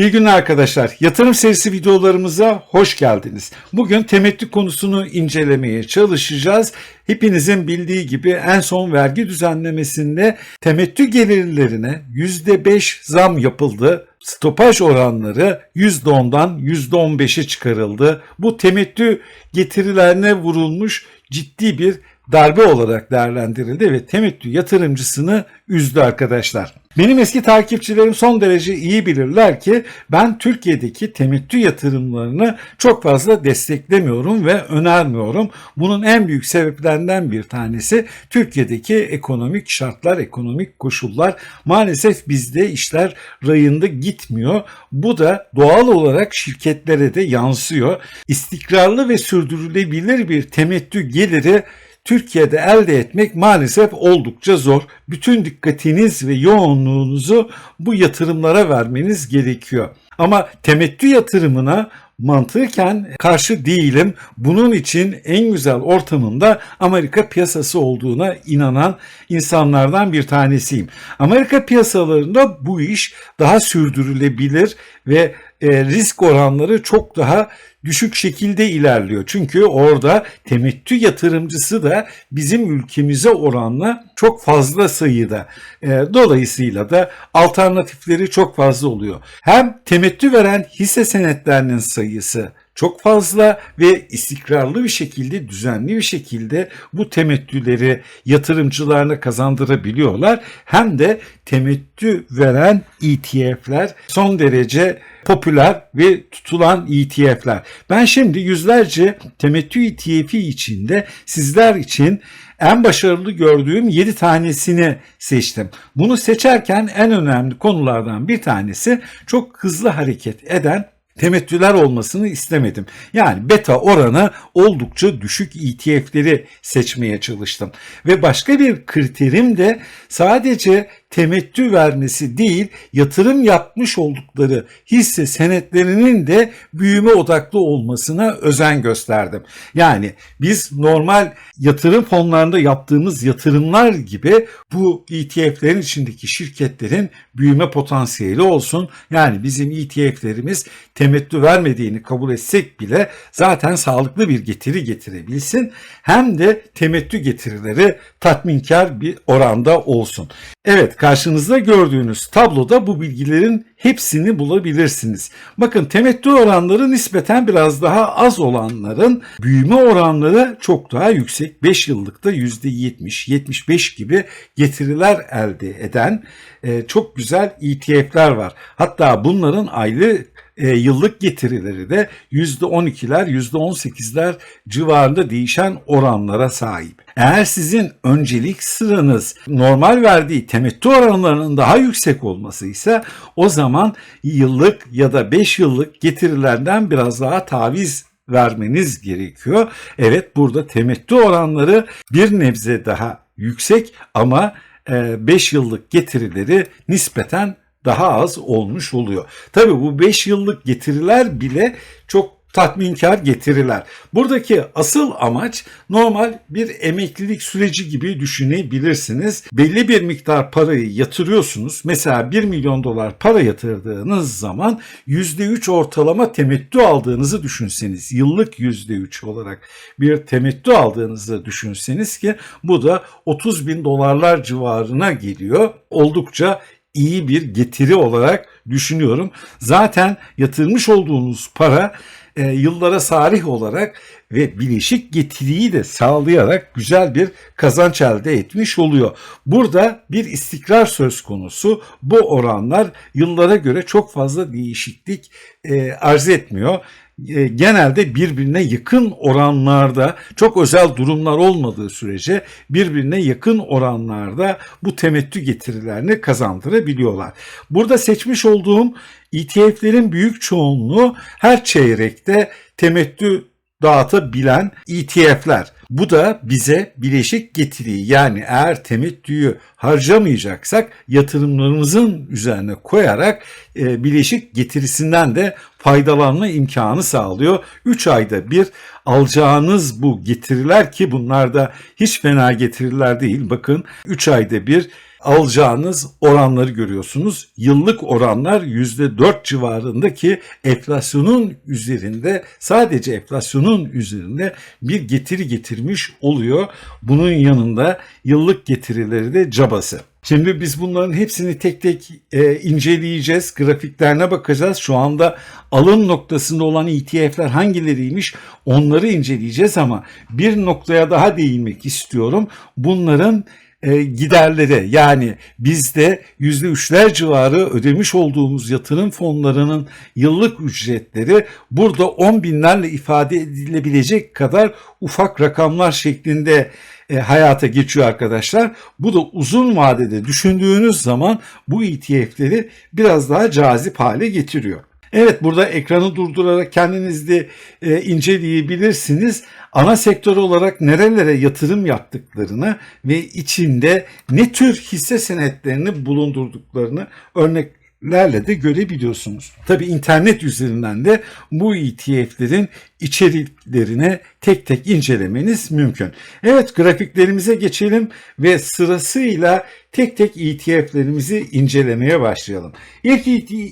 İyi günler arkadaşlar. Yatırım serisi videolarımıza hoş geldiniz. Bugün temettü konusunu incelemeye çalışacağız. Hepinizin bildiği gibi en son vergi düzenlemesinde temettü gelirlerine %5 zam yapıldı. Stopaj oranları %10'dan %15'e çıkarıldı. Bu temettü getirilerine vurulmuş ciddi bir darbe olarak değerlendirildi ve temettü yatırımcısını üzdü arkadaşlar. Benim eski takipçilerim son derece iyi bilirler ki ben Türkiye'deki temettü yatırımlarını çok fazla desteklemiyorum ve önermiyorum. Bunun en büyük sebeplerinden bir tanesi Türkiye'deki ekonomik şartlar, ekonomik koşullar. Maalesef bizde işler rayında gitmiyor. Bu da doğal olarak şirketlere de yansıyor. İstikrarlı ve sürdürülebilir bir temettü geliri Türkiye'de elde etmek maalesef oldukça zor. Bütün dikkatiniz ve yoğunluğunuzu bu yatırımlara vermeniz gerekiyor. Ama temettü yatırımına mantıken karşı değilim. Bunun için en güzel ortamında Amerika piyasası olduğuna inanan insanlardan bir tanesiyim. Amerika piyasalarında bu iş daha sürdürülebilir ve e, risk oranları çok daha düşük şekilde ilerliyor. Çünkü orada temettü yatırımcısı da bizim ülkemize oranla çok fazla sayıda. E, dolayısıyla da alternatifleri çok fazla oluyor. Hem temettü veren hisse senetlerinin sayısı çok fazla ve istikrarlı bir şekilde, düzenli bir şekilde bu temettüleri yatırımcılarına kazandırabiliyorlar. Hem de temettü veren ETF'ler son derece popüler ve tutulan ETF'ler. Ben şimdi yüzlerce temettü ETF'i içinde sizler için en başarılı gördüğüm 7 tanesini seçtim. Bunu seçerken en önemli konulardan bir tanesi çok hızlı hareket eden temettüler olmasını istemedim. Yani beta oranı oldukça düşük ETF'leri seçmeye çalıştım. Ve başka bir kriterim de sadece temettü vermesi değil, yatırım yapmış oldukları hisse senetlerinin de büyüme odaklı olmasına özen gösterdim. Yani biz normal yatırım fonlarında yaptığımız yatırımlar gibi bu ETF'lerin içindeki şirketlerin büyüme potansiyeli olsun. Yani bizim ETF'lerimiz temettü vermediğini kabul etsek bile zaten sağlıklı bir getiri getirebilsin. Hem de temettü getirileri tatminkar bir oranda olsun. Evet karşınızda gördüğünüz tabloda bu bilgilerin hepsini bulabilirsiniz. Bakın temettü oranları nispeten biraz daha az olanların büyüme oranları çok daha yüksek. 5 yıllıkta %70-75 gibi getiriler elde eden e, çok güzel ETF'ler var. Hatta bunların aylık e, yıllık getirileri de %12'ler, %18'ler civarında değişen oranlara sahip. Eğer sizin öncelik sıranız normal verdiği temettü oranlarının daha yüksek olması ise o zaman yıllık ya da 5 yıllık getirilerden biraz daha taviz vermeniz gerekiyor. Evet burada temettü oranları bir nebze daha yüksek ama 5 yıllık getirileri nispeten daha az olmuş oluyor. Tabii bu 5 yıllık getiriler bile çok tatminkar getiriler. Buradaki asıl amaç normal bir emeklilik süreci gibi düşünebilirsiniz. Belli bir miktar parayı yatırıyorsunuz. Mesela 1 milyon dolar para yatırdığınız zaman %3 ortalama temettü aldığınızı düşünseniz, yıllık %3 olarak bir temettü aldığınızı düşünseniz ki bu da 30 bin dolarlar civarına geliyor. Oldukça iyi bir getiri olarak düşünüyorum. Zaten yatırmış olduğunuz para e, yıllara sarih olarak ve bileşik getiriyi de sağlayarak güzel bir kazanç elde etmiş oluyor. Burada bir istikrar söz konusu. Bu oranlar yıllara göre çok fazla değişiklik e, arz etmiyor e, genelde birbirine yakın oranlarda çok özel durumlar olmadığı sürece birbirine yakın oranlarda bu temettü getirilerini kazandırabiliyorlar. Burada seçmiş olduğum ETF'lerin büyük çoğunluğu her çeyrekte temettü dağıtabilen ETF'ler. Bu da bize bileşik getiriyi yani eğer temettüyü harcamayacaksak yatırımlarımızın üzerine koyarak e, bileşik getirisinden de faydalanma imkanı sağlıyor. 3 ayda bir alacağınız bu getiriler ki bunlar da hiç fena getiriler değil. Bakın 3 ayda bir alacağınız oranları görüyorsunuz. Yıllık oranlar %4 civarındaki enflasyonun üzerinde sadece enflasyonun üzerinde bir getiri getirmiş oluyor. Bunun yanında yıllık getirileri de cabası. Şimdi biz bunların hepsini tek tek e, inceleyeceğiz. Grafiklerine bakacağız. Şu anda alım noktasında olan ETF'ler hangileriymiş onları inceleyeceğiz ama bir noktaya daha değinmek istiyorum. Bunların e, giderleri yani bizde yüzde üçler civarı ödemiş olduğumuz yatırım fonlarının yıllık ücretleri burada on binlerle ifade edilebilecek kadar ufak rakamlar şeklinde e, hayata geçiyor arkadaşlar. Bu da uzun vadede düşündüğünüz zaman bu ETF'leri biraz daha cazip hale getiriyor. Evet burada ekranı durdurarak kendiniz de e, inceleyebilirsiniz. Ana sektör olarak nerelere yatırım yaptıklarını ve içinde ne tür hisse senetlerini bulundurduklarını örnek lerle de görebiliyorsunuz. Tabi internet üzerinden de bu ETF'lerin içeriklerine tek tek incelemeniz mümkün. Evet grafiklerimize geçelim ve sırasıyla tek tek ETF'lerimizi incelemeye başlayalım. İlk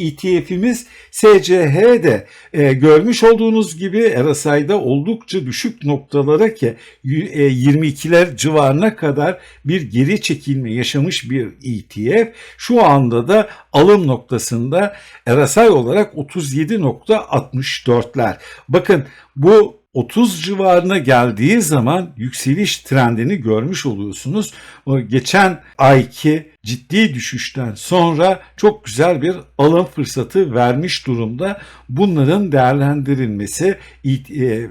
ETF'imiz SCH'de e, görmüş olduğunuz gibi RSI'da oldukça düşük noktalara ki e, 22'ler civarına kadar bir geri çekilme yaşamış bir ETF. Şu anda da alım noktasında RSI olarak 37.64'ler. Bakın bu 30 civarına geldiği zaman yükseliş trendini görmüş oluyorsunuz. Geçen ayki ciddi düşüşten sonra çok güzel bir alım fırsatı vermiş durumda. Bunların değerlendirilmesi e,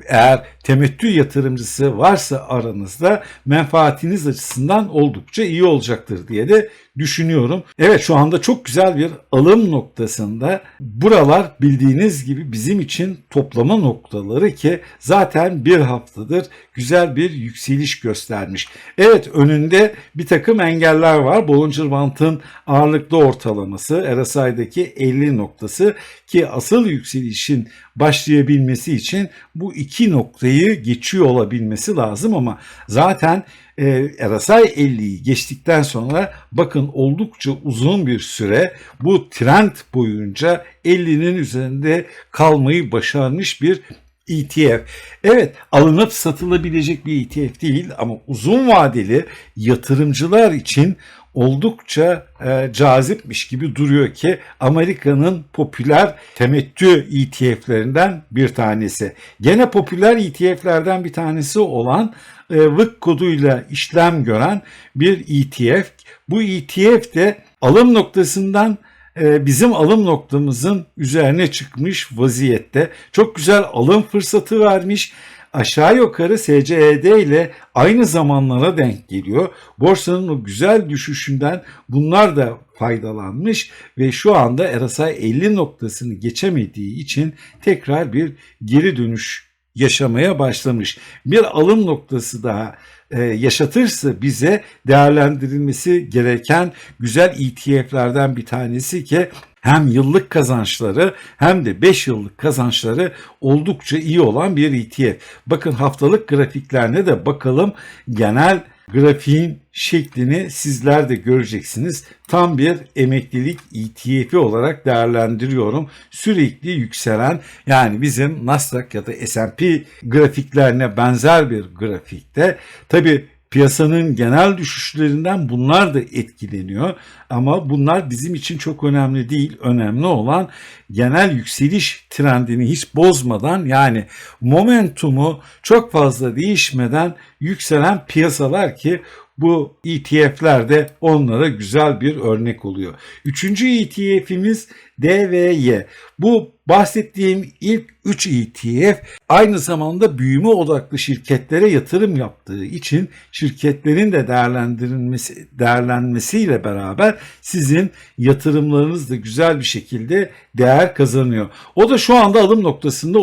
eğer temettü yatırımcısı varsa aranızda menfaatiniz açısından oldukça iyi olacaktır diye de düşünüyorum. Evet şu anda çok güzel bir alım noktasında. Buralar bildiğiniz gibi bizim için toplama noktaları ki zaten bir haftadır güzel bir yükseliş göstermiş. Evet önünde bir takım engeller var. Bollinger Band'ın ağırlıklı ortalaması RSI'deki 50 noktası ki asıl yükselişin başlayabilmesi için bu iki noktayı geçiyor olabilmesi lazım ama zaten e, RSI 50'yi geçtikten sonra bakın oldukça uzun bir süre bu trend boyunca 50'nin üzerinde kalmayı başarmış bir ETF. Evet alınıp satılabilecek bir ETF değil ama uzun vadeli yatırımcılar için oldukça e, cazipmiş gibi duruyor ki Amerika'nın popüler temettü ETF'lerinden bir tanesi. Gene popüler ETF'lerden bir tanesi olan e, VIC koduyla işlem gören bir ETF. Bu ETF de alım noktasından e, bizim alım noktamızın üzerine çıkmış vaziyette. Çok güzel alım fırsatı vermiş aşağı yukarı SCED ile aynı zamanlara denk geliyor. Borsanın o güzel düşüşünden bunlar da faydalanmış ve şu anda RSI 50 noktasını geçemediği için tekrar bir geri dönüş yaşamaya başlamış. Bir alım noktası daha e, yaşatırsa bize değerlendirilmesi gereken güzel ETF'lerden bir tanesi ki hem yıllık kazançları hem de 5 yıllık kazançları oldukça iyi olan bir ETF. Bakın haftalık grafiklerine de bakalım. Genel grafiğin şeklini sizler de göreceksiniz. Tam bir emeklilik ETF'i olarak değerlendiriyorum. Sürekli yükselen yani bizim Nasdaq ya da S&P grafiklerine benzer bir grafikte. Tabi piyasanın genel düşüşlerinden bunlar da etkileniyor. Ama bunlar bizim için çok önemli değil. Önemli olan genel yükseliş trendini hiç bozmadan yani momentumu çok fazla değişmeden yükselen piyasalar ki bu ETF'ler de onlara güzel bir örnek oluyor. Üçüncü ETF'imiz DVY. Bu bahsettiğim ilk 3 ETF aynı zamanda büyüme odaklı şirketlere yatırım yaptığı için şirketlerin de değerlendirilmesi değerlenmesiyle beraber sizin yatırımlarınız da güzel bir şekilde değer kazanıyor. O da şu anda alım noktasında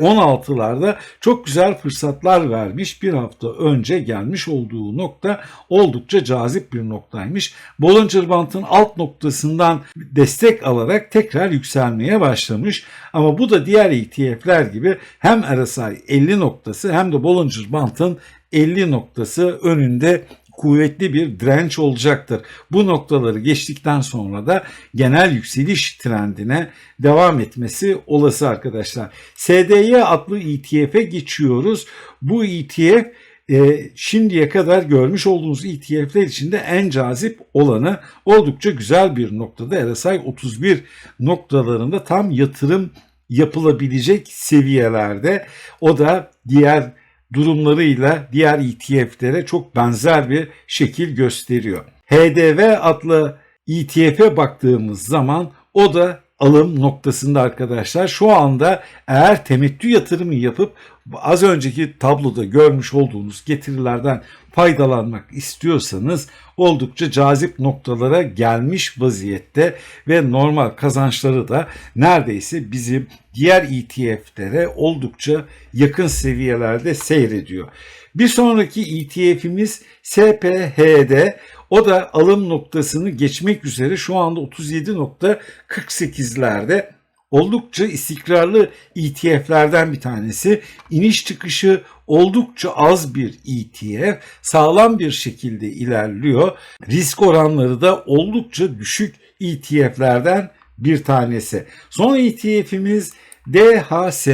37.16'larda çok güzel fırsatlar vermiş. Bir hafta önce gelmiş olduğu nokta oldukça cazip bir noktaymış. Bollinger Band'ın alt noktasından destek alarak tekrar yükselmeye başlamış. Ama bu da diğer ETF'ler gibi hem RSI 50 noktası hem de Bollinger Band'ın 50 noktası önünde kuvvetli bir direnç olacaktır. Bu noktaları geçtikten sonra da genel yükseliş trendine devam etmesi olası arkadaşlar. SDY adlı ETF'e geçiyoruz. Bu ETF e, şimdiye kadar görmüş olduğunuz ETF'ler içinde en cazip olanı oldukça güzel bir noktada RSI 31 noktalarında tam yatırım yapılabilecek seviyelerde. O da diğer durumlarıyla diğer ETF'lere çok benzer bir şekil gösteriyor. HDV adlı ETF'e baktığımız zaman o da alım noktasında arkadaşlar. Şu anda eğer temettü yatırımı yapıp az önceki tabloda görmüş olduğunuz getirilerden faydalanmak istiyorsanız oldukça cazip noktalara gelmiş vaziyette ve normal kazançları da neredeyse bizim diğer ETF'lere oldukça yakın seviyelerde seyrediyor. Bir sonraki ETF'imiz SPHD. O da alım noktasını geçmek üzere şu anda 37.48'lerde oldukça istikrarlı ETF'lerden bir tanesi. İniş çıkışı oldukça az bir ETF, sağlam bir şekilde ilerliyor. Risk oranları da oldukça düşük ETF'lerden bir tanesi. Son ETF'imiz DHS.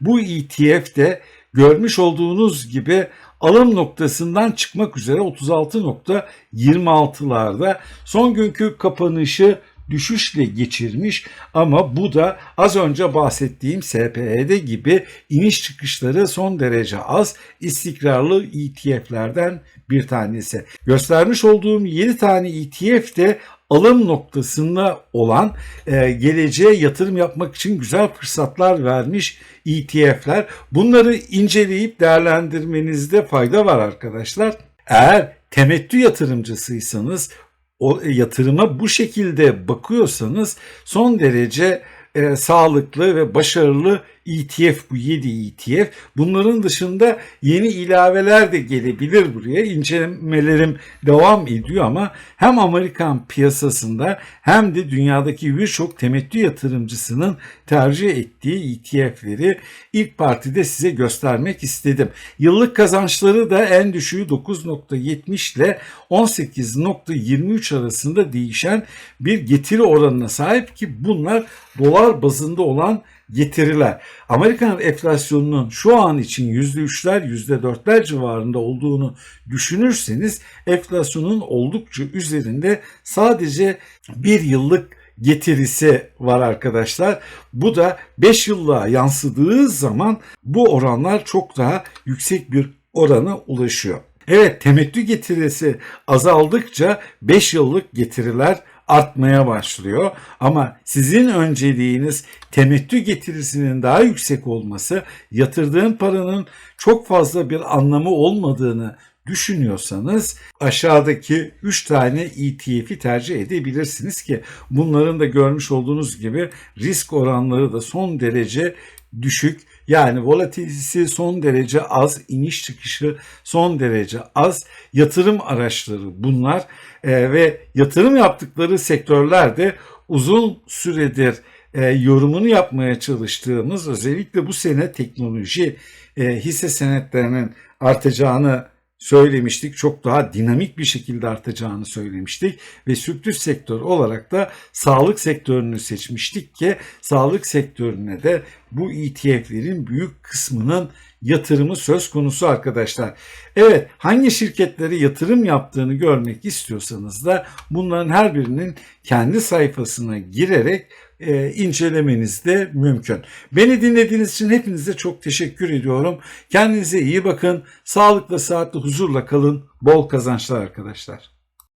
Bu ETF de görmüş olduğunuz gibi alım noktasından çıkmak üzere 36.26'larda son günkü kapanışı düşüşle geçirmiş ama bu da az önce bahsettiğim SPE'de gibi iniş çıkışları son derece az istikrarlı ETF'lerden bir tanesi. Göstermiş olduğum 7 tane ETF de alım noktasında olan e, geleceğe yatırım yapmak için güzel fırsatlar vermiş ETF'ler. Bunları inceleyip değerlendirmenizde fayda var arkadaşlar. Eğer temettü yatırımcısıysanız o yatırıma bu şekilde bakıyorsanız son derece e, sağlıklı ve başarılı ETF bu 7 ETF. Bunların dışında yeni ilaveler de gelebilir buraya. İncelemelerim devam ediyor ama hem Amerikan piyasasında hem de dünyadaki birçok temettü yatırımcısının tercih ettiği ETF'leri ilk partide size göstermek istedim. Yıllık kazançları da en düşüğü 9.70 ile 18.23 arasında değişen bir getiri oranına sahip ki bunlar dolar bazında olan getiriler. Amerikan enflasyonunun şu an için %3'ler %4'ler civarında olduğunu düşünürseniz enflasyonun oldukça üzerinde sadece bir yıllık getirisi var arkadaşlar. Bu da 5 yıllığa yansıdığı zaman bu oranlar çok daha yüksek bir orana ulaşıyor. Evet temettü getirisi azaldıkça 5 yıllık getiriler artmaya başlıyor. Ama sizin önceliğiniz temettü getirisinin daha yüksek olması, yatırdığın paranın çok fazla bir anlamı olmadığını düşünüyorsanız aşağıdaki 3 tane ETF'i tercih edebilirsiniz ki bunların da görmüş olduğunuz gibi risk oranları da son derece düşük. Yani volatilitesi son derece az, iniş çıkışı son derece az. Yatırım araçları bunlar e, ve yatırım yaptıkları sektörlerde uzun süredir e, yorumunu yapmaya çalıştığımız özellikle bu sene teknoloji e, hisse senetlerinin artacağını söylemiştik. Çok daha dinamik bir şekilde artacağını söylemiştik ve sürpriz sektör olarak da sağlık sektörünü seçmiştik ki sağlık sektörüne de bu ETF'lerin büyük kısmının yatırımı söz konusu arkadaşlar. Evet hangi şirketlere yatırım yaptığını görmek istiyorsanız da bunların her birinin kendi sayfasına girerek e, incelemeniz de mümkün. Beni dinlediğiniz için hepinize çok teşekkür ediyorum. Kendinize iyi bakın. Sağlıkla, saatle, huzurla kalın. Bol kazançlar arkadaşlar.